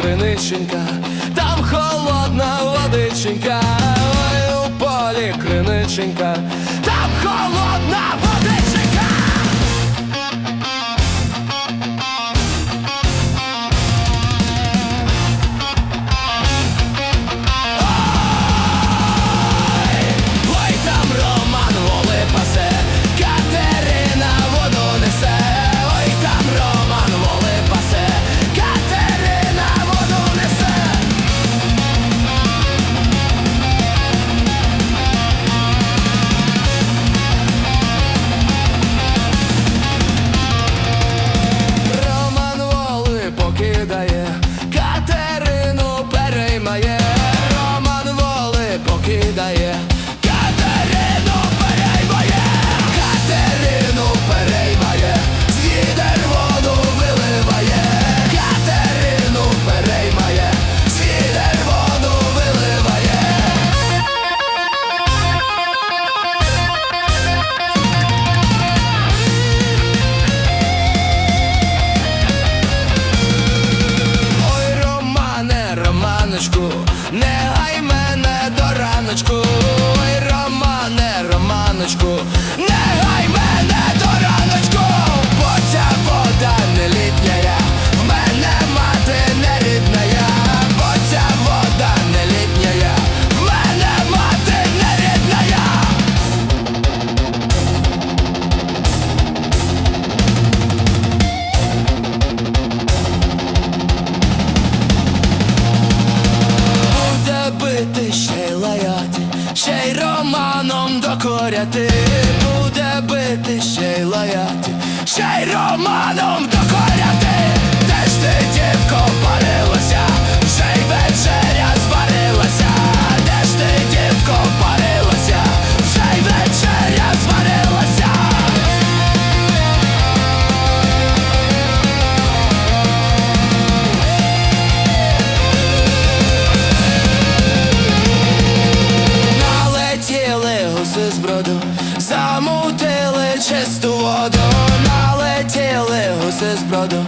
криниченька, там холодна водиченька, ой, у полі криниченька, там холодна. Покидає, Катерину переймає, Катерину переймає, звідер воду виливає, Катерину переймає, звідер виливає. Ой, Романе, Романочку, much cool романом докоряти, буде бити, ще й лаяти, ще й романом докоряти. коси з броду замутили чисту воду, налетіли гуси з броду.